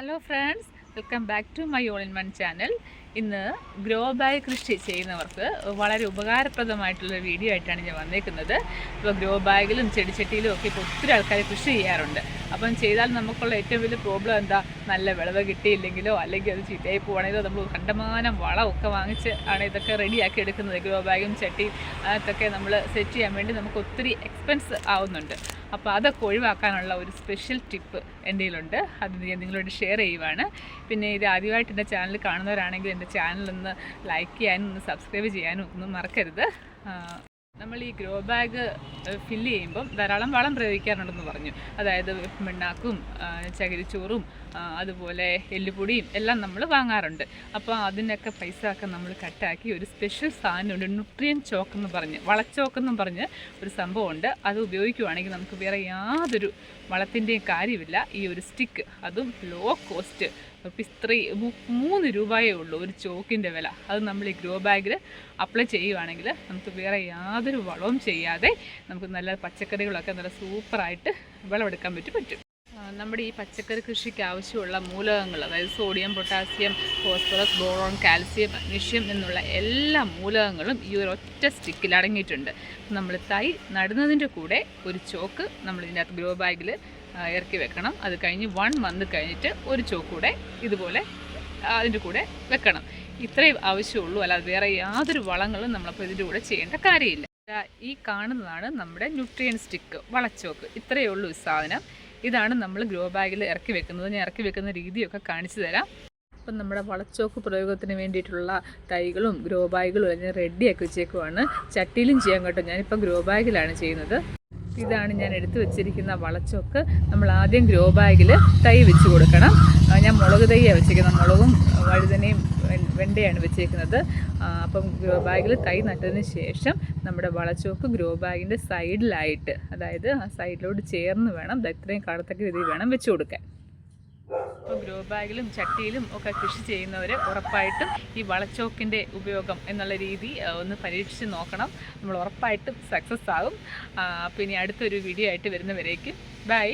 Hello friends welcome back to my all in one channel ഇന്ന് grow bag കൃഷി ചെയ്യുന്നവർക്ക് വളരെ ഉപകാരപ്രദമായിട്ടുള്ള വീഡിയോ ആയിട്ടാണ് ഞാൻ വന്നേക്കുന്നത്. ഇപ്പോൾ ഗ്രോ ബാഗിലും ചെടിച്ചട്ടിയിലും ഒക്കെ ഇപ്പോൾ ഒത്തിരി ആൾക്കാർ കൃഷി ചെയ്യാറുണ്ട്. അപ്പം ചെയ്താൽ നമുക്കുള്ള ഏറ്റവും വലിയ പ്രോബ്ലം എന്താ? നല്ല വിളവ് കിട്ടിയില്ലെങ്കിലോ അല്ലെങ്കിൽ അത് ചീത്തയായി പോവാണെങ്കിലോ നമ്മൾ കണ്ടമാനം വളമൊക്കെ വാങ്ങിച്ച് ആണ് ഇതൊക്കെ റെഡിയാക്കി എടുക്കുന്നത്. ഗ്രോ ബാഗും ചട്ടിയും അതൊക്കെ നമ്മൾ സെറ്റ് ചെയ്യാൻ വേണ്ടി നമുക്ക് ഒത്തിരി എക്സ്പെൻസ് ആവുന്നുണ്ട്. അപ്പോൾ അതൊക്കെ ഒഴിവാക്കാനുള്ള ഒരു സ്പെഷ്യൽ ടിപ്പ് എന്റെ കയ്യിലുണ്ട്. അത് ഞാൻ നിങ്ങളോട് ഷെയർ ചെയ്യുവാണ്. പിന്നെ ഇത് ആദ്യമായിട്ട് എന്റെ ചാനൽ കാണുന്നവരാണെങ്കിൽ എന്റെ ചാനലൊന്ന് ലൈക്ക് ചെയ്യാനും ഒന്ന് സബ്സ്ക്രൈബ് ചെയ്യാനും ഒന്നും മറക്കരുത്. നമ്മൾ ഈ ഗ്രോ ബാഗ് ഫില്ല് ചെയ്യുമ്പം ധാരാളം വളം പ്രയോഗിക്കാറുണ്ടെന്ന് പറഞ്ഞു. അതായത് മിണ്ണാക്കും ചകിരിച്ചോറും അതുപോലെ എല്ലുപൊടിയും എല്ലാം നമ്മൾ വാങ്ങാറുണ്ട്. അപ്പോൾ അതിനൊക്കെ പൈസ ഒക്കെ നമ്മൾ കട്ടാക്കി ഒരു സ്പെഷ്യൽ സാധനമുണ്ട് ന്യൂട്രിയൻ ചോക്ക് എന്ന് പറഞ്ഞ് വളച്ചോക്കെന്നും പറഞ്ഞ് ഒരു സംഭവമുണ്ട്. അത് ഉപയോഗിക്കുവാണെങ്കിൽ നമുക്ക് വേറെ യാതൊരു വളത്തിന്റെയും കാര്യമില്ല. ഈ ഒരു സ്റ്റിക്ക് അതും ലോ കോസ്റ്റ് റുപ്പീസ് മൂന്ന് രൂപയേ ഉള്ളൂ ഒരു ചോക്കിന്റെ വില. അത് നമ്മൾ ഈ ഗ്രോ ബാഗിൽ അപ്ലൈ ചെയ്യുവാണെങ്കിൽ നമുക്ക് വേറെ യാതൊരു വളവും ചെയ്യാതെ നമുക്ക് നല്ല പച്ചക്കറികളൊക്കെ നല്ല സൂപ്പറായിട്ട് വിളവെടുക്കാൻ പറ്റും പറ്റും. നമ്മുടെ ഈ പച്ചക്കറി കൃഷിക്ക് ആവശ്യമുള്ള മൂലകങ്ങൾ അതായത് sodium potassium phosphorus boron calcium magnesium എന്നുള്ള എല്ലാ മൂലകങ്ങളും ഈ ഒരു ഒറ്റ സ്റ്റിക്കിൽ അടങ്ങിയിട്ടുണ്ട്. നമ്മൾ തൈ നടുന്നതിന്റെ കൂടെ ഒരു ചോക്ക് നമ്മൾ ഇതിന്റെ അകത്ത് ഗ്രോ ബാഗിൽ ഇറക്കി വെക്കണം. അത് കഴിഞ്ഞ് വൺ മന്ത് കഴിഞ്ഞിട്ട് ഒരു ചോക്ക് കൂടെ ഇതുപോലെ അതിന്റെ കൂടെ വെക്കണം. ഇത്രയും ആവശ്യമുള്ളൂ അല്ലാതെ വേറെ യാതൊരു വളങ്ങളും നമ്മളപ്പോൾ ഇതിന്റെ കൂടെ ചെയ്യേണ്ട കാര്യമില്ല. ഈ കാണുന്നതാണ് നമ്മുടെ ന്യൂട്രിയൻ സ്റ്റിക്ക് വളച്ചോക്ക്. ഇത്രയേ ഉള്ളൂ ഈ സാധനം. ഇതാണ് നമ്മൾ ഗ്രോ ബാഗിൽ ഇറക്കി വെക്കുന്നത്. ഞാൻ ഇറക്കി വെക്കുന്ന രീതിയൊക്കെ കാണിച്ചു തരാം. അപ്പം നമ്മുടെ വളച്ചോക്ക് പ്രയോഗത്തിന് വേണ്ടിയിട്ടുള്ള തൈകളും ഗ്രോ ബാഗുകളും ഞാൻ റെഡിയാക്കി വെച്ചേക്കുവാണ്. ചട്ടിയിലും ചെയ്യാൻ കേട്ടോ. ഞാനിപ്പോൾ ഗ്രോ ബാഗിലാണ് ചെയ്യുന്നത്. ഇതാണ് ഞാൻ എടുത്തു വെച്ചിരിക്കുന്ന വളച്ചോക്ക്. നമ്മൾ ആദ്യം ഗ്രോ ബാഗിൽ തൈ വെച്ച് കൊടുക്കണം. ഞാൻ മുളക് തൈയാണ് വെച്ചേക്കുന്നത്. മുളകും വഴുതനയും വെണ്ടയാണ് വെച്ചേക്കുന്നത്. അപ്പം ഗ്രോ ബാഗിൽ തൈ നട്ടതിന് ശേഷം നമ്മുടെ വളച്ചോക്ക് ഗ്രോ ബാഗിന്റെ സൈഡിലായിട്ട് അതായത് ആ സൈഡിലോട്ട് ചേർന്ന് വേണം ഇത്രയും കാണത്തക്ക രീതിയിൽ വേണം വെച്ച് കൊടുക്കാൻ. അപ്പോൾ ഗ്രോ ബാഗിലും ചട്ടിയിലും ഒക്കെ കൃഷി ചെയ്യുന്നവർ ഉറപ്പായിട്ടും ഈ വളച്ചോക്കിന്റെ ഉപയോഗം എന്നുള്ള രീതി ഒന്ന് പരീക്ഷിച്ച് നോക്കണം. നമ്മൾ ഉറപ്പായിട്ടും സക്സസ് ആകും. പിന്നെ അടുത്തൊരു വീഡിയോ ആയിട്ട് വരുന്നവരേക്കും. ബൈ